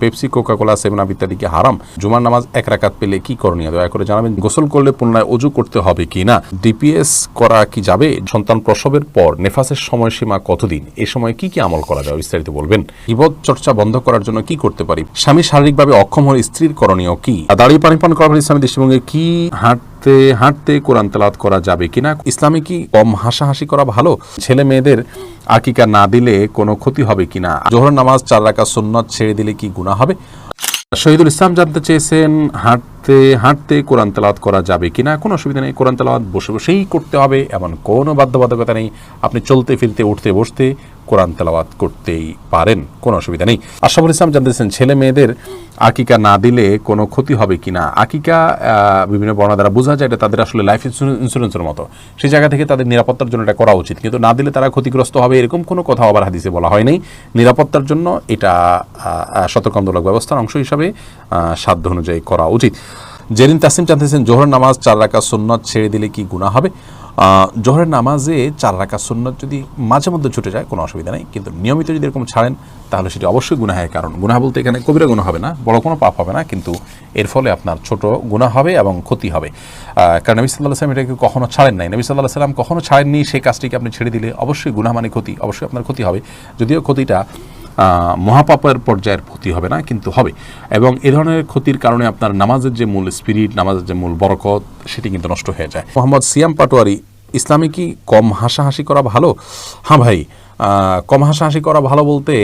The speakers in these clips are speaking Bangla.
Pepsi Coca Cola Seven Up ইত্যাদি কি হারাম? জুমার নামাজ এক রাকাত পেলে কি করণীয়? দয়া করে জানাবেন, গোসল করলে পুনরায় অজু করতে হবে কি না? ডিপিএস করা কি যাবে? সন্তান প্রসবের পর নেফাসের সময়সীমা কতদিন? এ সময় কি কি আমল করা যাবে বিস্তারিত বলবেন। বিপদ চর্চা বন্ধ করার জন্য কি করতে পারি? স্বামী শারীরিকভাবে অক্ষম হলে স্ত্রীর করণীয় কি? দাঁড়িয়ে পানি পান পর ইসলামী দৃষ্টিভঙ্গি কি হাঁটতে হাঁটতে কোরআন তেলাওয়াত করা যাবে কিনা ইসলামে কি কম হাসাহাসি করা ভালো? ছেলে মেয়েদের আকিকা না দিলে কোনো ক্ষতি হবে কিনা জোহর নামাজ চার রাকা সুন্নত ছেড়ে দিলে কি গুণা হবে? শহীদুল ইসলাম জানতে চেয়েছেন, হাঁটতে হাঁটতে কোরআন তেলাওয়াত করা যাবে কিনা কোনো অসুবিধা নেই, কোরআন তেলাওয়াত বসে বসেই করতে হবে, এমন কোনো বাধ্যবাধকতা নেই। আপনি চলতে, ফিরতে, উঠতে, বসতে কোরআন তেলাওয়াত করতেই পারেন, কোনো অসুবিধা নেই। আশাফুল ইসলাম জানতে চেয়েছেন, ছেলে মেয়েদের আকিকা না দিলে কোনো ক্ষতি হবে কি না? আকিকা বিভিন্ন বর্ণা দ্বারা বোঝা যায় এটা তাদের আসলে লাইফ ইন্স্যুরেন্সের মতো। সেই জায়গা থেকে তাদের নিরাপত্তার জন্য এটা করা উচিত। কিন্তু না দিলে তারা ক্ষতিগ্রস্ত হবে এরকম কোনো কথা আবার হাদিসে বলা হয়নি নিরাপত্তার জন্য এটা আহ, ব্যবস্থার অংশ হিসাবে সাধ্য অনুযায়ী করা উচিত। জেরিন তাসিম জানতেছেন জোহর নামাজ চার রাকা সুন্নত ছেড়ে দিলে কি গুণা হবে? জোহরের নামাজে চার রাকা সুন্নত যদি মাঝে মধ্যে ছুটে যায়, কোনো অসুবিধা নেই। কিন্তু নিয়মিত যদি এরকম ছাড়েন, তাহলে সেটি অবশ্যই গুনাহের কারণ। গুনাহ বলতে এখানে কবিরা গুণা হবে না, বড় কোনো পাপ হবে না, কিন্তু এর ফলে আপনার ছোট গুণা হবে এবং ক্ষতি হবে। কারণ নবী সাল্লাহ সাল্লাম এটাকে কখনো ছাড়েন নাই। নবী সাল্লাহ সাল্লাম কখনো ছাড়েননি সেই কাজটিকে আপনি ছেড়ে দিলে অবশ্যই গুনাহ মানে ক্ষতি, অবশ্যই আপনার ক্ষতি হবে। যদিও ক্ষতিটা মহাপাপের পর্যায়ের ক্ষতি হবে না, কিন্তু হবে। এবং এ ধরনের ক্ষতির কারণে আপনার নামাজের যে মূল স্পিরিট, নামাজের যে মূল বরকত, সেটি কিন্তু নষ্ট হয়ে যায়। মোহাম্মদ সিয়াম পাটোয়ারি ইসলামে কি কম হাসাহাসি করা ভালো? হ্যাঁ ভাই কম হাসাহাসি করা ভালো বলতে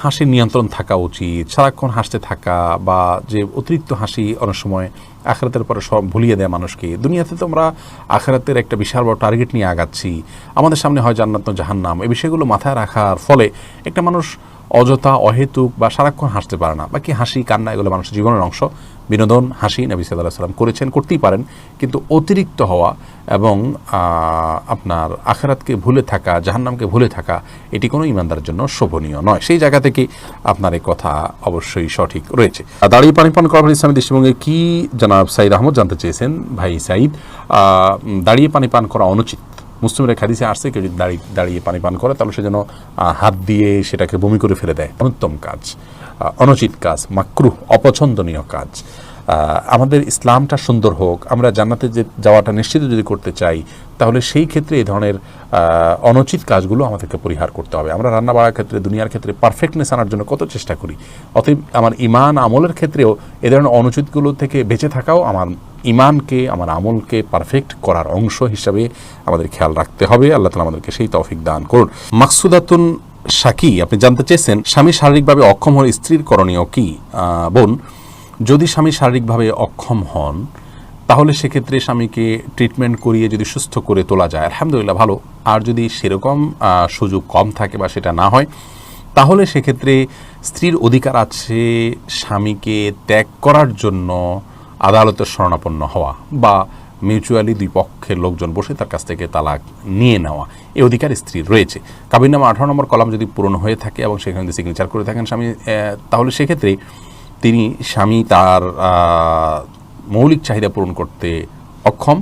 হাসির নিয়ন্ত্রণ থাকা উচিত, সারাক্ষণ হাসতে থাকা বা যে অতিরিক্ত হাসি অনেক সময় আখরাতের পরে সব ভুলিয়ে দেয় মানুষকে। দুনিয়াতে তো আমরা আখরাতের একটা বিশাল বড় টার্গেট নিয়ে আগাচ্ছি। আমাদের সামনে হয় জান্নাত জাহান্নাম। এই বিষয়গুলো মাথায় রাখার ফলে একটা মানুষ অযথা, অহেতুক বা সারাক্ষণ হাসতে পারে না। বাকি হাসি, কান্না এগুলো মানুষের জীবনের অংশ। বিনোদন, হাসি নবী সাল্লাহ সাল্লাম করেছেন, করতেই পারেন। কিন্তু অতিরিক্ত হওয়া এবং আপনার আখেরাতকে ভুলে থাকা, জাহান্নামকে ভুলে থাকা, এটি কোনো ইমানদারের জন্য শোভনীয় নয়। সেই জায়গা থেকে আপনার এই কথা অবশ্যই সঠিক রয়েছে। দাঁড়িয়ে পানি পান করার ইসলামী দৃষ্টিভঙ্গি কি? জনাব সাইদ আহমদ জানতে চেয়েছেন ভাই সাইদ। দাঁড়িয়ে পানি পান করা অনুচিত। মুসলিমের খাদিসে আসছে, কেউ যদি দাঁড়িয়ে দাঁড়িয়ে পানি পান করে, তাহলে সে যেন হাত দিয়ে সেটাকে বমি করে ফেলে দেয়। অনুত্তম কাজ। অনুচিত কাজ, মাকরুহ, অপছন্দনীয় কাজ। আমাদের ইসলামটা সুন্দর হোক, আমরা জান্নাতে যে, যাওয়াটা নিশ্চিত যদি করতে চাই, তাহলে সেই ক্ষেত্রে এই ধরনের অনুচিত কাজগুলো আমাদেরকে পরিহার করতে হবে। আমরা রান্না বাড়ার ক্ষেত্রে, দুনিয়ার ক্ষেত্রে পারফেক্টনেস আনার জন্য কত চেষ্টা করি। অতএব আমার ইমান আমলের ক্ষেত্রেও এ ধরনের অনুচিতগুলো থেকে বেঁচে থাকাও আমার ইমানকে, আমার আমলকে পারফেক্ট করার অংশ হিসাবে আমাদের খেয়াল রাখতে হবে। আল্লাহ তালা আমাদেরকে সেই তৌফিক দান করুন। মাকসুদাতুন সাকি আপনি জানতে চেয়েছেন, স্বামী শারীরিকভাবে অক্ষম হলে স্ত্রীর করণীয় কি? বোন, যদি স্বামী শারীরিকভাবে অক্ষম হন, তাহলে সেক্ষেত্রে স্বামীকে ট্রিটমেন্ট করিয়ে যদি সুস্থ করে তোলা যায়, আলহামদুলিল্লাহ ভালো। আর যদি সেরকম সুযোগ কম থাকে বা সেটা না হয়, তাহলে সেক্ষেত্রে স্ত্রীর অধিকার আছে স্বামীকে ত্যাগ করার জন্য আদালতের শরণাপন্ন হওয়া বা মিউচুয়ালি দুই পক্ষের লোকজন বসে তার কাছ থেকে তালাক নিয়ে নেওয়া এই অধিকার স্ত্রীর রয়েছে। কাবিনামা আঠারো নম্বর কলাম যদি পূরণ হয়ে থাকে এবং সেখানে যদি সিগনেচার করে থাকেন স্বামী তাহলে সেক্ষেত্রে তিনি স্বামী তার মৌলিক চাহিদা পূরণ করতে অক্ষম।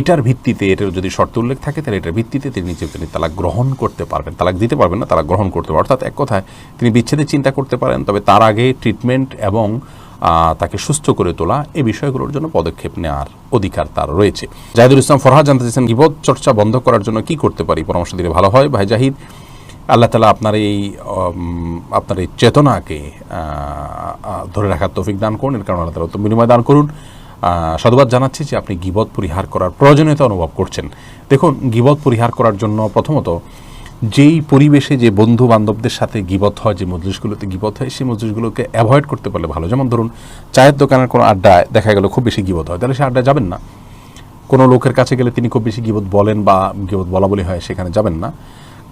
এটার ভিত্তিতে এটার যদি শর্ত উল্লেখ থাকে, তাহলে এটার ভিত্তিতে তিনি নিজে তিনি তালাক গ্রহণ করতে পারবেন, তালাক দিতে পারবেন না, তালাক গ্রহণ করতে পারবেন। অর্থাৎ এক কথায় তিনি বিচ্ছেদের চিন্তা করতে পারেন, তবে তার আগে ট্রিটমেন্ট এবং তাকে সুস্থ করে তোলা এই বিষয়গুলোর জন্য পদক্ষেপ নেওয়ার অধিকার তার রয়েছে। জাহিদুল ইসলাম ফরহাদ জানতে চাইছেন বিপদ চর্চা বন্ধ করার জন্য কি করতে পারি? পরামর্শ দিলে ভালো হয়। ভাই জাহিদ, আল্লাহ তালা আপনার এই আপনার এই চেতনাকে ধরে রাখার তৌফিক দান করুন। এর কারণে আল্লাহ তালা বিনিময় দান করুন। সাধুবাদ জানাচ্ছি যে আপনি গিবত পরিহার করার প্রয়োজনীয়তা অনুভব করছেন। দেখুন, গিবত পরিহার করার জন্য প্রথমত যেই পরিবেশে যে বন্ধু বান্ধবদের সাথে গিবত হয়, যে মজলিসগুলোতে গিবত হয়, সেই মজলিসগুলোকে অ্যাভয়েড করতে পারলে ভালো। যেমন ধরুন, চায়ের দোকানের কোনো আড্ডায় দেখা গেল খুব বেশি গিবত হয়, তাহলে সে আড্ডায় যাবেন না। কোনো লোকের কাছে গেলে তিনি খুব বেশি গিবত বলেন বা গিবত বলা বলি হয়, সেখানে যাবেন না।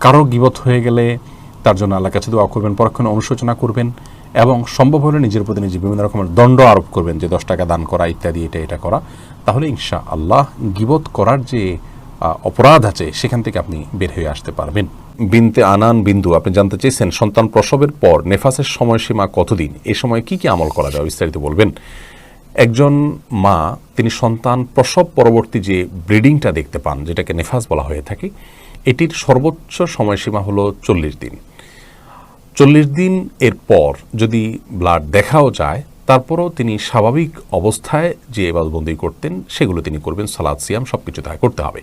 কারও গিবত হয়ে গেলে তার জন্য আল্লাহ কাছে দোয়া করবেন, পরক্ষণে অনুশোচনা করবেন এবং সম্ভব হলে নিজের প্রতি নিজে বিভিন্ন রকমের দণ্ড আরোপ করবেন যে দশ টাকা দান করা, ইত্যাদি, এটা এটা করা। তাহলে ইনশা আল্লাহ গিবত করার যে অপরাধ আছে, সেখান থেকে আপনি বের হয়ে আসতে পারবেন। বিনতে আনান বিন্দু, আপনি জানতে চেয়েছেন সন্তান প্রসবের পর নেফাসের সময়সীমা কতদিন? এ সময় কি কি আমল করা যায়? বিস্তারিত বলবেন। একজন মা, তিনি সন্তান প্রসব পরবর্তী যে ব্রিডিংটা দেখতে পান, যেটাকে নেফাস বলা হয়ে থাকে, এটির সর্বোচ্চ সময়সীমা হলো চল্লিশ দিন। চল্লিশ দিন এর পর যদি ব্লাড দেখাও যায়, তারপরও তিনি স্বাভাবিক অবস্থায় যে এবাদবন্দি করতেন, সেগুলো তিনি করবেন, সালাদ, সিয়াম সব কিছু তাকে করতে হবে।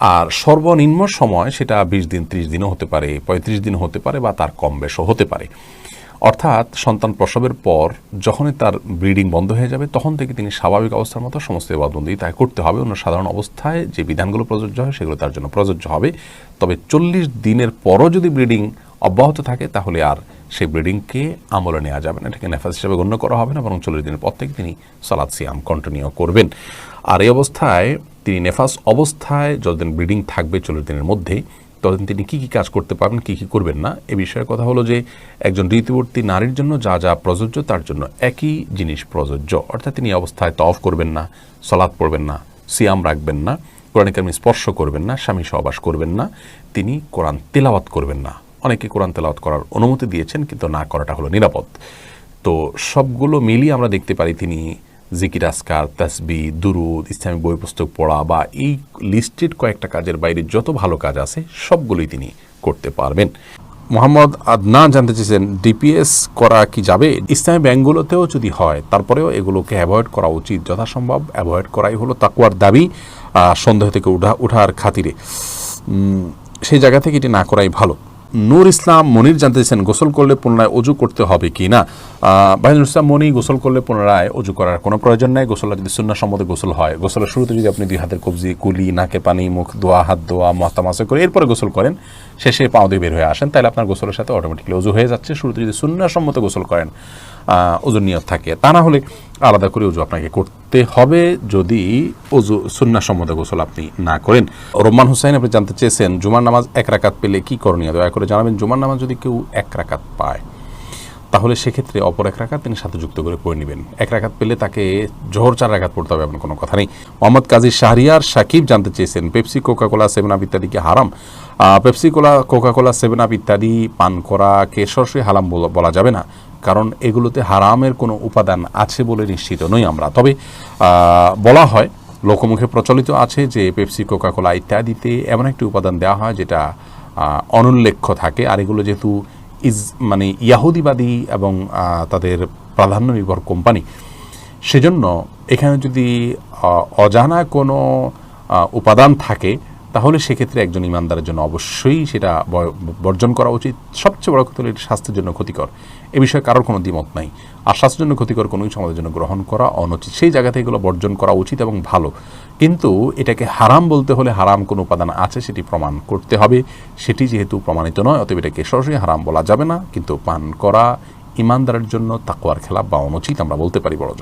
আর সর্বনিম্ন সময় সেটা বিশ দিন, ত্রিশ দিনও হতে পারে, পঁয়ত্রিশ দিন হতে পারে বা তার কম বেশও হতে পারে। অর্থাৎ সন্তান প্রসবের পর যখনই তার ব্রিডিং বন্ধ হয়ে যাবে, তখন থেকে তিনি স্বাভাবিক অবস্থার মতো সমস্ত এবাদবন্দি তাই করতে হবে। অন্য সাধারণ অবস্থায় যে বিধানগুলো প্রযোজ্য হয় সেগুলো তার জন্য প্রযোজ্য হবে। তবে চল্লিশ দিনের পরও যদি ব্রিডিং অব্যাহত থাকে, তাহলে আর সেই ব্রিডিংকে আমলে নেওয়া যাবে না। এটাকে নেফাস হিসেবে গণ্য করা হবে না, বরং চল্লিশ দিনের পর থেকে তিনি সালাদ সিয়াম কন্টিনিউ করবেন। আর এই অবস্থায় তিনি নেফাস অবস্থায় যতদিন ব্রিডিং থাকবে চল্লিশ দিনের মধ্যে ততদিন তিনি কী কী কাজ করতে পারবেন, কী কী করবেন না, এ বিষয়ে কথা হলো যে একজন ঋতুবর্তী নারীর জন্য যা যা প্রযোজ্য তার জন্য একই জিনিস প্রযোজ্য। অর্থাৎ তিনি অবস্থায় তফ করবেন না সলাদ পড়বেন না, সিয়াম রাখবেন না কোরআন কারিম স্পর্শ করবেন না, স্বামী সহবাস করবেন না, তিনি কোরআন তেলাওয়াত করবেন না। অনেকে কোরআন তেলাওয়াত করার অনুমতি দিয়েছেন, কিন্তু না করাটা হলো নিরাপদ। তো সবগুলো মিলিয়ে আমরা দেখতে পারি তিনি জিকির আসকার তাসবি দুরুদ, ইসলামিক বই, পুস্তক পড়া বা এই লিস্টেড কয়েকটা কাজের বাইরে যত ভালো কাজ আছে, সবগুলোই তিনি করতে পারবেন। মোহাম্মদ আদনান জানতে চেয়েছেন ডিপিএস করা কি যাবে? ইসলামী ব্যাংকগুলোতেও যদি হয়, তারপরেও এগুলোকে অ্যাভয়েড করা উচিত, যথাসম্ভব অ্যাভয়েড করাই হলো তাকুয়ার দাবি সন্দেহ থেকে উঠা উঠার খাতিরে। সেই জায়গা থেকে এটি না করাই ভালো। নূর ইসলাম মনির জানতে চাইছেন, গোসল করলে পুনরায় অজু করতে হবে কি না? বাহিনুর ইসলাম মনি, গোসল করলে পুনরায় অজু করার কোনো প্রয়োজন নাই। গোসল যদি সুন্না সম্মত গোসল হয়, গোসলের শুরুতে যদি আপনি দুই হাতের কবজি, কুলি, নাকে পানি, মুখ, দোয়া, হাত দোয়া, মাথা মাসে করে এরপরে গোসল করেন, শেষে পাও দিয়ে বের হয়ে আসেন, তাহলে আপনার গোসলের সাথে অটোমেটিকলি অজু হয়ে যাচ্ছে। শুরুতে যদি সুন্না সম্মত গোসল করেন ওজুর নিয়ত থাকে। তা না হলে আলাদা করে উজু আপনাকে করতে হবে যদি উজু সুন্না সম্মত গোসল আপনি না করেন। রোমান হুসাইন, আপনি জানতে চেয়েছেন, জুমার নামাজ এক রাকাত পেলে কি করণীয়? দয়া করে জানাবেন, জুমার নামাজ যদি কেউ এক রাকাত পায়, তাহলে সেক্ষেত্রে অপর এক রাকাত তিনি সাথে যুক্ত করে পড়ে নেবেন। এক রাকাত পেলে তাকে জোহর চার রাকাত পড়তে হবে, এমন কোনো কথা নেই। মোহাম্মদ কাজী শাহরিয়ার সাকিব জানতে চেয়েছেন, Pepsi Coca Cola Seven Up ইত্যাদি কি হারাম? Pepsi, Cola Coca Cola Seven Up ইত্যাদি পান করাকে সরাসরি হারাম বলা যাবে না। কারণ এগুলোতে হারামের কোনো উপাদান আছে বলে নিশ্চিত নই আমরা। তবে বলা হয়, লোকমুখে প্রচলিত আছে যে পেপসি, কোকাকোলা ইত্যাদিতে এমন একটি উপাদান দেওয়া হয় যেটা অনুল্লেখ্য থাকে। আর এগুলো যেহেতু ইজ মানে ইয়াহুদিবাদী এবং তাদের প্রাধান্য নির্ভর কোম্পানি, সেজন্য এখানে যদি অজানা কোনো উপাদান থাকে তাহলে সেক্ষেত্রে একজন ইমানদারের জন্য অবশ্যই সেটা বর্জন করা উচিত। সবচেয়ে বড় কথা হলো এটা স্বাস্থ্যের জন্য ক্ষতিকর। এ বিষয়ে কারোর কোনো দ্বিমত নাই। আর স্বাস্থ্যের জন্য ক্ষতিকর কোনো কিছু আমাদের জন্য গ্রহণ করা অনুচিত। সেই জায়গা থেকে এগুলো বর্জন করা উচিত এবং ভালো। কিন্তু এটাকে হারাম বলতে হলে হারাম কোনো উপাদান আছে সেটি প্রমাণ করতে হবে। সেটি যেহেতু প্রমাণিত নয়, অতএব এটাকে সরাসরি হারাম বলা যাবে না। কিন্তু পান করা ইমানদারের জন্য তাকওয়ার খেলাপ বা অনুচিত আমরা বলতে পারি বড়